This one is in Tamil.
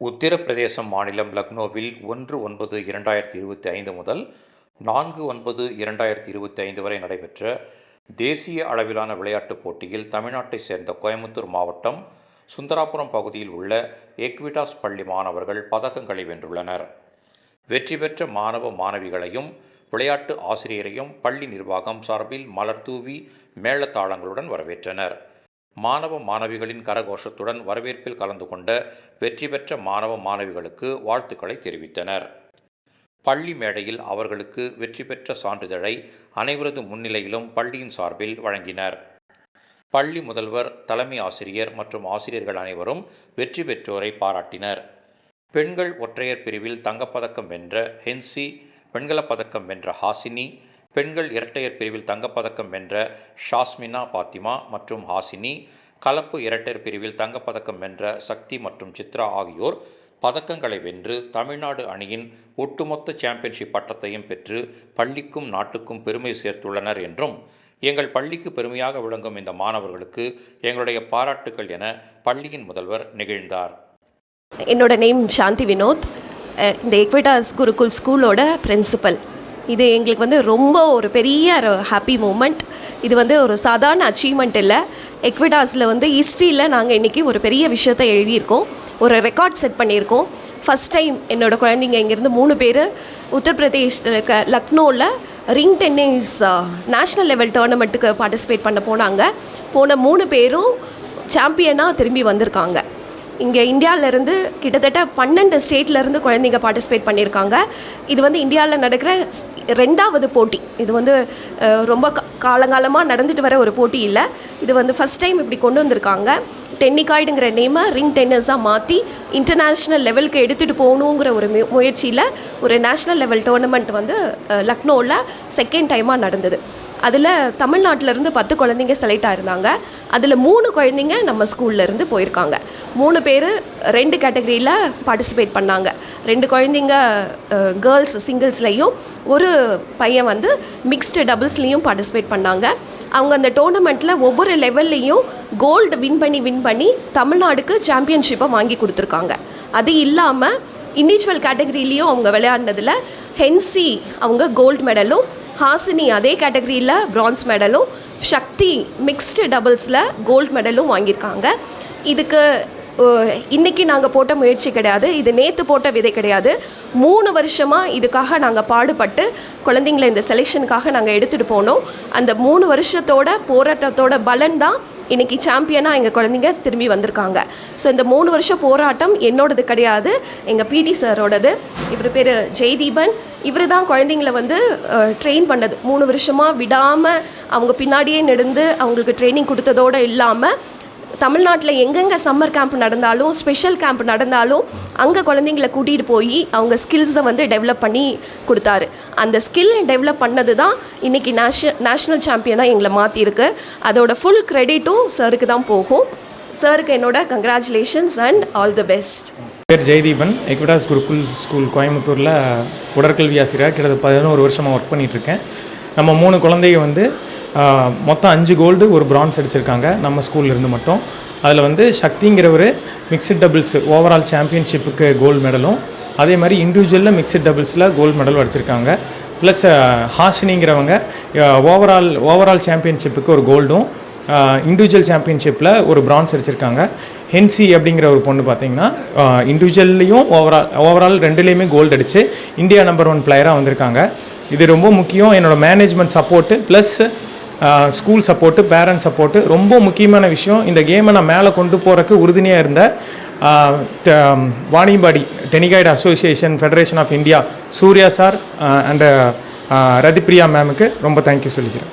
உத்தரப்பிரதேசம் மாநிலம் லக்னோவில் ஒன்று ஒன்பது இரண்டாயிரத்தி இருபத்தி ஐந்து முதல் நான்கு ஒன்பது இரண்டாயிரத்தி இருபத்தி ஐந்து வரை நடைபெற்ற தேசிய அளவிலான விளையாட்டுப் போட்டியில் தமிழ்நாட்டைச் சேர்ந்த கோயமுத்தூர் மாவட்டம் சுந்தராபுரம் பகுதியில் உள்ள எக்விடாஸ் பள்ளி மாணவர்கள் பதக்கங்களை வென்றுள்ளனர். வெற்றி பெற்ற மாணவ மாணவிகளையும் விளையாட்டு ஆசிரியரையும் பள்ளி நிர்வாகம் சார்பில் மலர் தூவி மேளதாளங்களுடன் வரவேற்றனர். மாணவ மாணவிகளின் கரகோஷத்துடன் வரவேற்பில் கலந்து கொண்ட வெற்றி பெற்ற மாணவ மாணவிகளுக்கு வாழ்த்துக்களை தெரிவித்தனர். பள்ளி மேடையில் அவர்களுக்கு வெற்றி பெற்ற சான்றிதழை அனைவரது முன்னிலையிலும் பள்ளியின் சார்பில் வழங்கினர். பள்ளி முதல்வர் தலைமை ஆசிரியர் மற்றும் ஆசிரியர்கள் அனைவரும் வெற்றி பெற்றோரை பாராட்டினர். பெண்கள் ஒற்றையர் பிரிவில் தங்கப்பதக்கம் வென்ற ஹென்சி வெண்கலப்பதக்கம் வென்ற ஹாசினி பெண்கள் இரட்டையர் பிரிவில் தங்கப்பதக்கம் வென்ற ஷாஸ்மினா பாத்திமா மற்றும் ஹாசினி கலப்பு இரட்டையர் பிரிவில் தங்கப்பதக்கம் வென்ற சக்தி மற்றும் சித்ரா ஆகியோர் பதக்கங்களை வென்று தமிழ்நாடு அணியின் ஒட்டுமொத்த சாம்பியன்ஷிப் பட்டத்தையும் பெற்று பள்ளிக்கும் நாட்டுக்கும் பெருமை சேர்த்துள்ளனர் என்றும் எங்கள் பள்ளிக்கு பெருமையாக விளங்கும் இந்த மாணவர்களுக்கு எங்களுடைய பாராட்டுக்கள் என பள்ளியின் முதல்வர் நெகிழ்ந்தார். என்னோட நேம் சாந்தி வினோத். இந்த எக்விடாஸ் குருகுல் ஸ்கூலோட பிரின்சிபல் இது எங்களுக்கு வந்து ரொம்ப ஒரு பெரிய ஒரு ஹாப்பி மூமெண்ட் இது வந்து ஒரு சாதாரண அச்சீவ்மெண்ட் இல்லை. எக்விடாஸில் வந்து ஹிஸ்ட்ரியில் நாங்கள் இன்றைக்கி ஒரு பெரிய விஷயத்தை எழுதியிருக்கோம். ஒரு ரெக்கார்ட் செட் பண்ணியிருக்கோம். ஃபஸ்ட் டைம் என்னோட குழந்தைங்க இங்கேருந்து மூணு பேர் உத்தரப்பிரதேஷில் இருக்க லக்னோவில் ரிங் டென்னிஸ் நேஷ்னல் லெவல் டோர்னமெண்ட்டுக்கு பார்ட்டிசிபேட் பண்ண போனாங்க. போன மூணு பேரும் சாம்பியனாக திரும்பி வந்திருக்காங்க. இங்கே இந்தியாவிலேருந்து கிட்டத்தட்ட பன்னெண்டு ஸ்டேட்லேருந்து குழந்தைங்க பார்ட்டிசிபேட் பண்ணியிருக்காங்க. இது வந்து இந்தியாவில் நடக்கிற ரெண்டாவது போட்டி. இது வந்து ரொம்ப கா- காலங்காலமாக நடந்துட்டு வர ஒரு போட்டி இல்லை. இது வந்து ஃபஸ்ட் டைம் இப்படி கொண்டு வந்திருக்காங்க. டென்னிகாய்டுங்கிற நேமை ரிங் டென்னிஸாக மாற்றி இன்டர்நேஷ்னல் லெவலுக்கு எடுத்துகிட்டு போகணுங்கிற ஒரு மு முயற்சியில் ஒரு நேஷ்னல் லெவல் டோர்னமெண்ட் வந்து லக்னோவில் செகண்ட் டைமாக நடந்தது. அதில் தமிழ்நாட்டிலேருந்து பத்து குழந்தைங்க செலக்ட் ஆயிருந்தாங்க. அதில் மூணு குழந்தைங்க நம்ம ஸ்கூல்லேருந்து போயிருக்காங்க. மூணு பேர் ரெண்டு கேட்டகரியில் பார்ட்டிசிபேட் பண்ணாங்க. ரெண்டு குழந்தைங்க கேர்ள்ஸ் சிங்கிள்ஸ்லேயும் ஒரு பையன் வந்து மிக்ஸ்டு டபுள்ஸ்லேயும் பார்ட்டிசிபேட் பண்ணாங்க. அவங்க அந்த டோர்னமெண்ட்டில் ஒவ்வொரு லெவல்லையும் கோல்டு வின் பண்ணி வின் பண்ணி தமிழ்நாடுக்கு சாம்பியன்ஷிப்பை வாங்கி கொடுத்துருக்காங்க. அது இல்லாமல் இண்டிவிஜுவல் கேட்டகரியிலையும் அவங்க விளையாடினதில் ஹென்சி அவங்க கோல்டு மெடலும் ஹாசினி அதே கேட்டகரியில் பிரான்ஸ் மெடலும் சக்தி மிக்ஸ்டு டபுள்ஸில் கோல்டு மெடலும் வாங்கியிருக்காங்க. இதுக்கு இன்றைக்கி நாங்கள் போட்ட முயற்சி கிடையாது. இது நேற்று போட்ட விதை கிடையாது. மூணு வருஷமாக இதுக்காக நாங்கள் பாடுபட்டு குழந்தைங்களை இந்த செலெக்ஷனுக்காக நாங்கள் எடுத்துகிட்டு போனோம். அந்த மூணு வருஷத்தோட போராட்டத்தோட பலன் தான் இன்றைக்கி சாம்பியனாக எங்கள் குழந்தைங்க திரும்பி வந்திருக்காங்க. ஸோ இந்த மூணு வருஷம் போராட்டம் என்னோடது கிடையாது எங்கள் பிடி சாரோடது. இவர் பேர் ஜெய்தீபன். இவர் தான் குழந்தைங்கள வந்து ட்ரெயின் பண்ணது. மூணு வருஷமாக விடாமல் அவங்க பின்னாடியே நடந்து அவங்களுக்கு ட்ரைனிங் கொடுத்ததோடு இல்லாமல் தமிழ்நாட்டில் எங்கெங்கே சம்மர் கேம்ப் நடந்தாலும் ஸ்பெஷல் கேம்ப் நடந்தாலும் அங்கே குழந்தைங்களை கூட்டிகிட்டு போய் அவங்க ஸ்கில்ஸை வந்து டெவலப் பண்ணி கொடுத்தாரு. அந்த ஸ்கில் டெவலப் பண்ணது தான் இன்றைக்கி நேஷ நேஷ்னல் சாம்பியனாக எங்களை மாற்றிருக்கு அதோட ஃபுல் க்ரெடிட்டும் சருக்கு தான் போகும். சருக்கு என்னோட congratulations and all the best பேர் ஜெயதீபன். எக்விடாஸ் குருகுல் ஸ்கூல் கோயம்புத்தூரில் உடற்கல்வி ஆசிரியர். கிட்டத்தட்ட பதினோரு வருஷமாக ஒர்க் பண்ணிகிட்ருக்கேன் நம்ம மூணு குழந்தைங்க வந்து மொத்தம் அஞ்சு கோல்டு ஒரு பிரான்ஸ் அடிச்சிருக்காங்க. நம்ம ஸ்கூல்ல இருந்து மட்டும். அதில் வந்து சக்திங்கிறவர் மிக்சட் டபுள்ஸ் ஓவரால் சாம்பியன்ஷிப்புக்கு கோல்டு மெடலும் அதே மாதிரி இண்டிவிஜுவலில் மிக்சட் டபுள்ஸில் கோல்டு மெடல் அடிச்சிருக்காங்க. ப்ளஸ் ஹாஷினிங்கிறவங்க ஓவரால் ஓவரால் சாம்பியன்ஷிப்புக்கு ஒரு கோல்டும் இண்டிவிஜுவல் சாம்பியன்ஷிப்பில் ஒரு பிரான்ஸ் அடிச்சிருக்காங்க. ஹென்சி அப்படிங்கிற ஒரு பொண்ணு பார்த்தீங்கன்னா இண்டிவிஜுவல்லையும் ஓவரால் ஓவரால் ரெண்டுலேயுமே கோல்டு அடித்து இந்தியா நம்பர் ஒன் பிளேயராக வந்திருக்காங்க. இது ரொம்ப முக்கியம். என்னோடய management support plus school support parent support ரொம்ப முக்கியமான விஷயம். இந்த கேமை நான் மேலே கொண்டு போகிறக்கு உறுதுணையாக இருந்த Vanipadi Vaniyambadi tenikoit association federation of India Surya sir and Rathipriya மேமுக்கு ரொம்ப தேங்க்யூ சொல்லிக்கிறேன்.